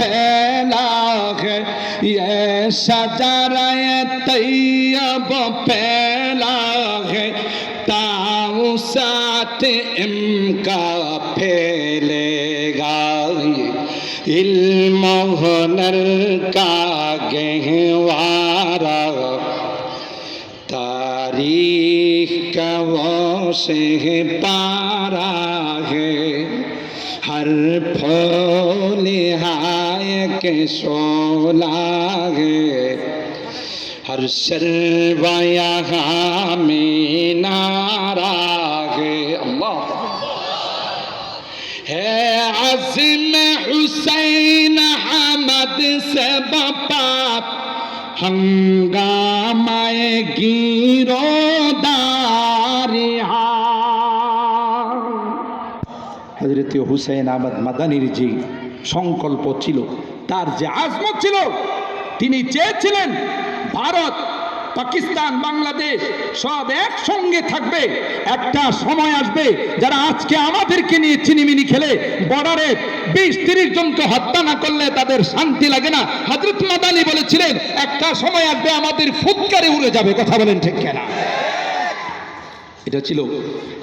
फैला है ये शजरा तैयब फैला है ताऊ साथ इनका फैलेगा ये इल्म हुनर का गहवारा तारीख का वो से पारा है हर फूल हाय के सोला है हर शर्वा यहाँ में नारा है अल्लाह है अज़म हुसैन हमद से बाप हंगामाए गिरो दारिहा হজরত হুসেন আহমদ মাদানির যে সংকল্প ছিল তার যে আজমত ছিল, তিনি চেয়েছিলেন ভারত, পাকিস্তান, বাংলাদেশ সব একসঙ্গে থাকবে। একটা সময় আসবে যারা আজকে আমাদেরকে নিয়ে চিনিমিনি খেলে, বর্ডারে বিশ তিরিশ জনকে হত্যা না করলে তাদের শান্তি লাগে না। হজরত মাদানি বলেছিলেন, একটা সময় আসবে আমাদের ফুৎকারে উড়ে যাবে। কথা বলেন ঠিক কেনা? এটা ছিল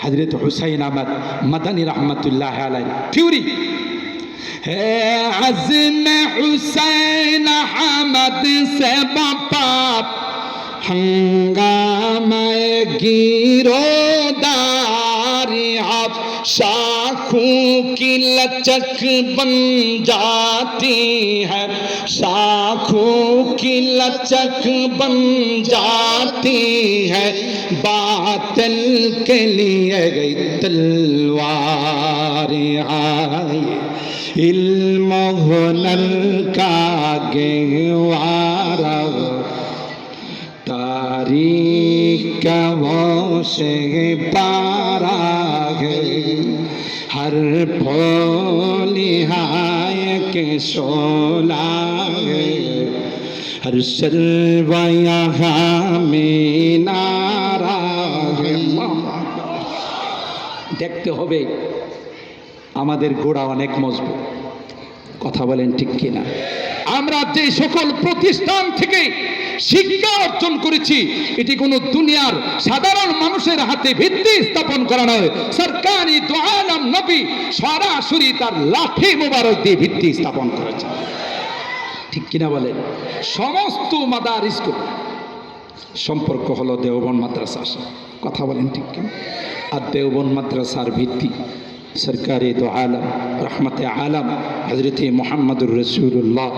হজরত হুসাইন আহমদ মাদানী রহমতুল্লাহ আলাই عزم حسین حمد سے باپ ہنگام گیرو داری آپ، شاخوں کی لچک بن جاتی ہے، شاخوں کی لچک بن جاتی जाती है, बातल के लिए गई तलवार आई। इल्म हुनर का गहवारा तारीख का वो से पारा है। हर फोलिहाय के सोला है। हर शर्वा यहाँ में नारा है দেখতে হবে আমাদের গোড়া অনেক মজবুত কথা বলেন ঠিক কিনা আমরা যে সকল প্রতিষ্ঠান থেকে শিক্ষা অর্জন করেছি এটি কোনো দুনিয়ার সাধারণ মানুষের হাতে ভিত্তি স্থাপন করা নয় সরকারি দোয়ালাম নবী সরাসরি তার লাঠি মোবারক দিয়ে ভিত্তি স্থাপন করেছে ঠিক কিনা বলেন সমস্ত মাদার স্কুল সম্পর্ক হলো দেওবন মাদ্রাসার। কথা বলেন ঠিক কিনা? আর দেওবন মাদ্রাসার ভিত্তি সরকারি তো আলম, রহমতে আলম হজরত মোহাম্মদুর রসুল্লাহ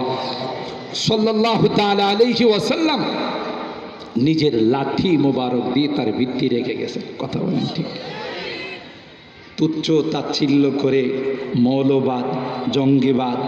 সাল্লাহ আলহি ওয়াসাল্লাম নিজের লাঠি মোবারক দিয়ে তার ভিত্তি রেখে গেছেন। কথা বলেন ঠিক তুচ্ছ তাচ্ছিল্য করে মৌলবাদ, জঙ্গিবাদ